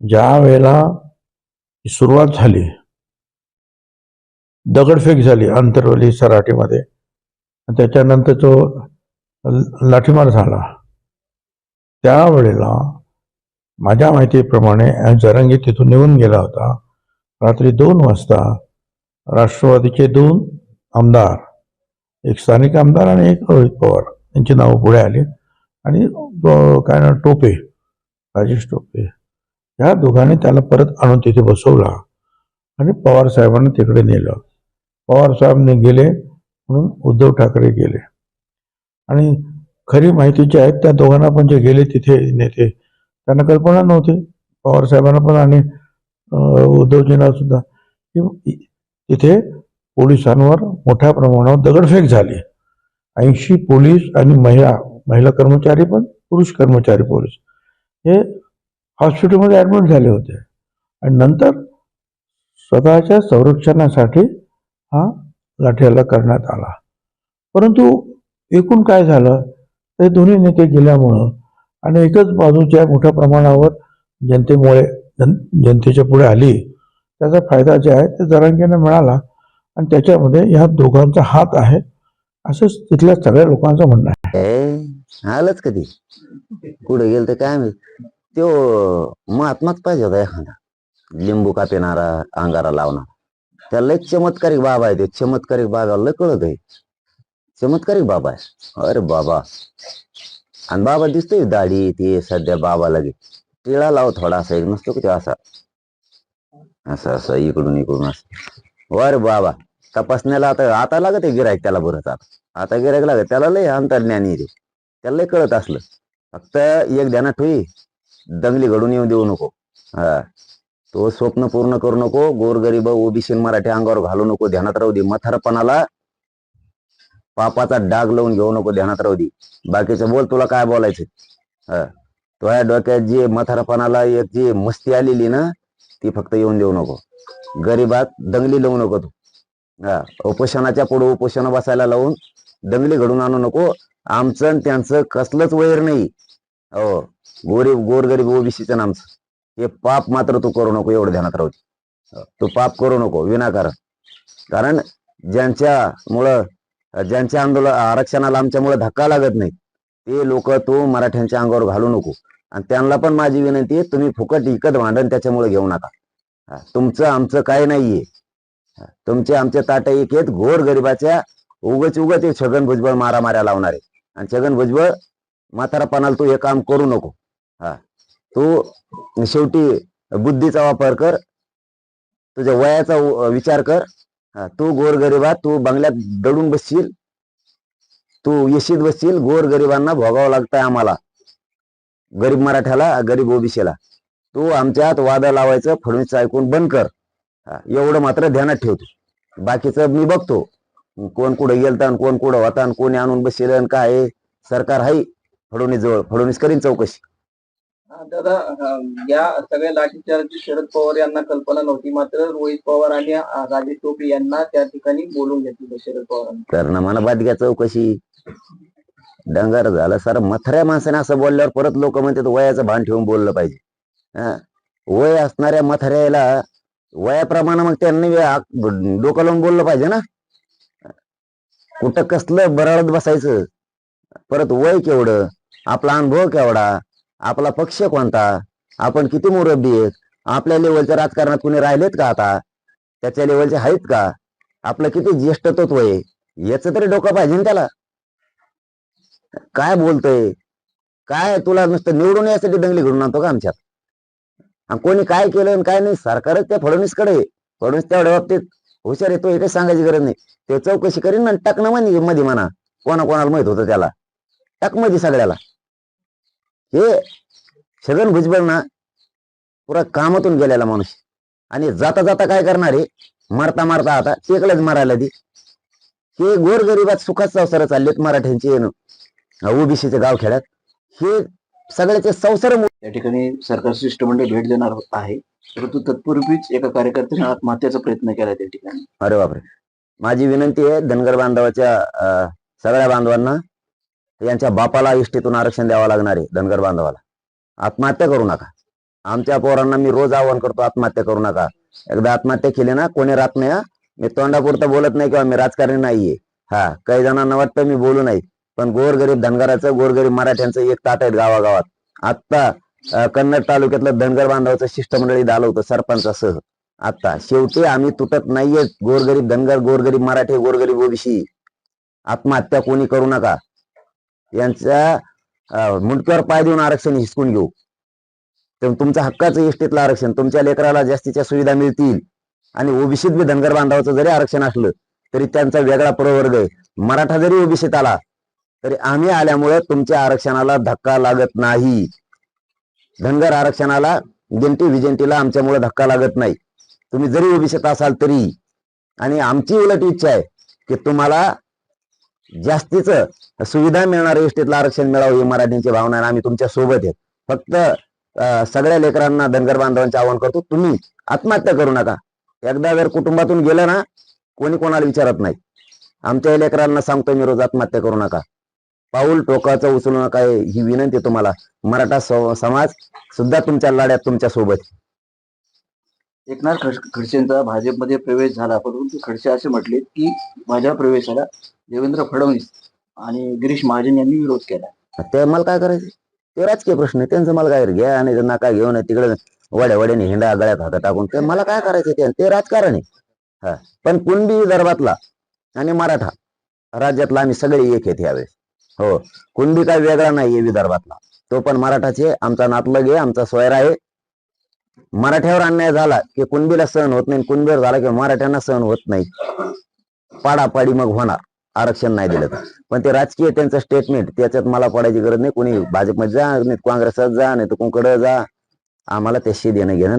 ज्या वेळेला सुरुवात झाली दगडफेक झाली आंतरवली सराटीमध्ये त्याच्यानंतर तो लाठीमार झाला. त्यावेळेला माझ्या माहितीप्रमाणे जरंगी तिथून निघून गेला होता. रात्री दोन वाजता राष्ट्रवादीचे दोन आमदार एक स्थानिक आमदार आणि एक रोहित पवार यांची नावं पुढे आली. आणि काय ना टोपे राजेश टोपे ह्या दोघांनी त्याला परत आणून तिथे बसवला आणि पवार साहेबांना तिकडे नेलं. पवार साहेबांनी गेले म्हणून उद्धव ठाकरे गेले. आणि खरी माहिती जी आहे त्या दोघांना पण जे गेले तिथे नेते त्यांना कल्पना नव्हती. पवार साहेबांना पण आणि उद्धवजींना सुद्धा. की तिथे पोलिसांवर मोठ्या प्रमाणावर दगडफेक झाली. ऐंशी पोलीस आणि महिला महिला कर्मचारी पण पुरुष कर्मचारी पोलीस. हे हॉस्पिटलमध्ये ॲडमिट झाले होते. आणि नंतर स्वतःच्या संरक्षणासाठी हा लाठीहल्ला करण्यात आला. परंतु एकूण काय झालं? ते दोन्ही नेते गेल्यामुळं आणि एकच बाजूच्या मोठ्या प्रमाणावर जनतेमुळे जन जनतेच्या पुढे आली. त्याचा फायदा जे आहे ते जरांगीने मिळाला आणि त्याच्यामध्ये ह्या दोघांचा हात आहे असं तिथल्या सगळ्या लोकांचं म्हणणं आहे. आलंच कधी? कुठे गेलं तर काय माहीत? त्यो महात्माच पाहिजे होता एखादा. लिंबू कापिणारा अंगारा लावणारा. त्याला लय चमत्कारिक बाबा आहे ते चमत्कारिक बाबाला लय कळत आहे चमत्कारिक बाबा आहे अरे बाबा. आणि बाबा दिसतोय दाढी ते सध्या बाबा लगे. टिळा लाव थोडा असा एक नसतो का असा? असं असं इकडून इकडून असं. वर बाबा. तपासण्याला आता आता लागत आहे गिरायक त्याला बरंच आता आता गिरायक लागत त्याला लय अंतर्ज्ञानी रे त्याला लय कळत असलं. फक्त एक ध्यानात ठेवी. दंगली घडून येऊ देऊ नको. हा. तो स्वप्न पूर्ण करू नको गोरगरीब ओबीसी मराठी अंगावर घालू नको ध्यानात राहू दे. मथारपणाला पापाचा डाग लावून घेऊ नको ध्यानात राहू दे. बाकीचं बोल तुला काय बोलायचं? हा. तुझ्या डोक्यात जी मथारपणाला एक जी मस्ती आलेली ना ती फक्त येऊन देऊ नको. गरीबात दंगली लावू नको तू. हा. उपोषणाच्या पुढे उपोषण बसायला लावून दंगली घडून आणू नको. आमचं आणि त्यांचं कसलंच वैर नाही. हो. गोरीब गोरगरीब ओबीसीचं आमचं हे पाप मात्र तू करू नको एवढं ध्यानात राहू तू पाप करू नको विनाकारण. कारण ज्यांच्यामुळं ज्यांच्या आंदोलन आरक्षणाला आमच्यामुळे धक्का लागत नाही ते लोक तू मराठ्यांच्या अंगावर घालू नको. आणि त्यांना पण माझी विनंती आहे तुम्ही फुकट इकत भांडण त्याच्यामुळे घेऊ नका. तुमचं आमचं काय नाहीये. तुमचे आमचे ताट एक आहेत घोर गरिबाच्या उगच उगच हे छगन भुजबळ मारामाऱ्या लावणारे. आणि छगन भुजबळ म्हातारापणाला तू हे काम करू नको. हा. तू शेवटी बुद्धीचा वापर कर. तुझ्या वयाचा विचार कर. हा, तू गोरगरिबा तू बंगल्यात दडून बसशील. तू येशीत बसशील. गोरगरिबांना भोगावं लागतंय आम्हाला. गरीब मराठ्याला गरीब ओबीसीला. तू आमच्यात वाद लावायचं फडणवीस ऐकून बंद कर. हा, एवढं मात्र ध्यानात ठेवतो बाकीचं मी बघतो. कोण कुठं गेलता कोण कुठं होता आणि कोणी आणून बसेल आणि काय आहे. सरकार आहे फडणवीस जवळ फडणवीस करीन चौकशी. दादा या सगळ्या लाठीचार्जची शरद पवार यांना कल्पना नव्हती. मात्र रोहित पवार आणि राजे राजेश टोपे यांना त्या ठिकाणी बोलून घेतलं शरद पवारांनी. करणं मला बाद घ्या चौकशी. डंगर झालं सर मथऱ्या माणसाने असं बोलल्यावर परत लोक म्हणतात वयाचं भान ठेवून बोललं पाहिजे. हा. वय असणाऱ्या मथऱ्याला वयाप्रमाणे मग त्यांनी डोकं लावून बोललं पाहिजे ना? कुठं कसलं बराळत बसायचं? परत वय केवढं? आपला अनुभव केवढा? आपला पक्ष कोणता? आपण किती मुरब्बी आहेत? आपल्या लेवलच्या राजकारणात कुणी राहिलेत का आता? त्याच्या लेवलचे आहेत का? आपलं किती ज्येष्ठत्व आहे? याच तरी डोकं पाहिजे ना त्याला. काय बोलतोय? काय तुला नुसतं निवडून यासाठी दंगली घडून आणतो का आमच्यात? आणि कोणी काय केलं काय नाही सरकारच त्या फडणवीसकडे फडणवीस तेवढ्या बाबतीत हुशार येतो हे काही सांगायची गरज नाही. ते चौकशी करीन ना टाकणं मध्ये मध्ये म्हणा. कोणा कोणाला माहीत होतं त्याला. टाकमध्ये सगळ्याला. हे छगन भुजबळ ना पुरा कामातून गेलेला माणूस. आणि जाता जाता काय करणार? आहे मारता मारता आता टेकलंच मारायला ती. हे गोरगरिबात सुखात संसार चाललेत मराठ्यांचे ओबीसीचे गाव खेड्यात. हे सगळ्याचे संसार या ठिकाणी सरकार शिष्टमंडळ भेट देणार आहे. परंतु तत्पूर्वीच एका कार्यकर्त्याने आत्महत्याचा प्रयत्न केला त्या ठिकाणी. अरे बापरे. माझी विनंती आहे धनगर बांधवाच्या सगळ्या बांधवांना यांच्या बापाला इष्टीतून आरक्षण द्यावं लागणार आहे धनगर बांधवाला. आत्महत्या करू नका. आमच्या पोरांना मी रोज आवाहन करतो आत्महत्या करू नका. एकदा आत्महत्या केली ना कोणी राहत नाही हा? मी तोंडापुरतं बोलत नाही किंवा मी राजकारणी नाहीये. हा काही जणांना वाटतं मी बोलू नाही. पण गोरगरीब धनगराचं गोरगरीब मराठ्यांचं एक ताट आहेत गावागावात. आत्ता कन्नड तालुक्यातलं धनगर बांधवाचं शिष्टमंडळी आलं होतं सरपंचासह. आता शेवटी आम्ही तुटत नाहीये. गोरगरीब धनगर गोरगरीब मराठी गोरगरीब ओबीसी. आत्महत्या कोणी करू नका. यांच्या मुटक्यावर मुंडक्यावर पाय देऊन आरक्षण हिसकून घेऊ. तर तुमचा हक्काचं इष्टीतलं आरक्षण तुमच्या लेकराला जास्तीच्या सुविधा मिळतील. आणि ओबीसीत बी धनगर बांधवाचं जरी आरक्षण असलं तरी त्यांचा वेगळा प्रवर्ग आहे. मराठा जरी ओबीसीत आला तरी आम्ही आल्यामुळे तुमच्या आरक्षणाला धक्का लागत नाही. धनगर आरक्षणाला गिंटी विजेंटीला आमच्यामुळे धक्का लागत नाही. तुम्ही जरी ओबीसीत असाल तरी. आणि आमची उलट इच्छा आहे की तुम्हाला जास्तीच सुविधा मिळणार इष्टीतलं आरक्षण मिळावं ही मराठींची भावना आहे आम्ही तुमच्यासोबत आहेत. फक्त सगळ्या लेकरांना धनगर बांधवांचे आवाहन करतो तुम्ही आत्महत्या करू नका. एकदा जर कुटुंबातून गेलं ना कोणी कोणाला विचारत नाही. आमच्या लेकरांना सांगतो मी रोज आत्महत्या करू नका. पाऊल टोकाचं उचलू नका ही विनंती तुम्हाला. मराठा समाज सुद्धा तुमच्या लढ्यात तुमच्यासोबत एकनाथ खडसेंचा भाजपमध्ये प्रवेश झाला परंतु खडसे असे म्हटले की माझ्या प्रवेशाला देवेंद्र फडणवीस आणि गिरीश महाजन यांनी विरोध केला. ते मला काय करायचं? ते राजकीय प्रश्न आहे. त्यांचं मला काय घ्या आणि नका घेऊन तिकडे वड्या वड्याने हिंडा गळ्यात हात टाकून. ते मला काय करायचं ते? ते राजकारण आहे. हा. पण कुणबी विदर्भातला आणि मराठा राज्यातला आम्ही सगळे एक आहेत यावेळेस. हो. कुणबी काय वेगळा नाहीये विदर्भातला. तो पण मराठाचे आमचा नातलग आहे. आमचा सोयरा आहे. मराठ्यावर अन्याय झाला की कुणबीला सहन होत नाही. कुणबीवर झाला की मराठ्यांना सहन होत नाही. पाडापाडी मग होणार. आरक्षण नाही दिलं. तर पण ते राजकीय त्यांचं स्टेटमेंट त्याच्यात मला पडायची गरज नाही. कोणी भाजपमध्ये जा नाही काँग्रेसात जा नाही तर कोणकडं जा. आम्हाला त्याशी देणं घेणं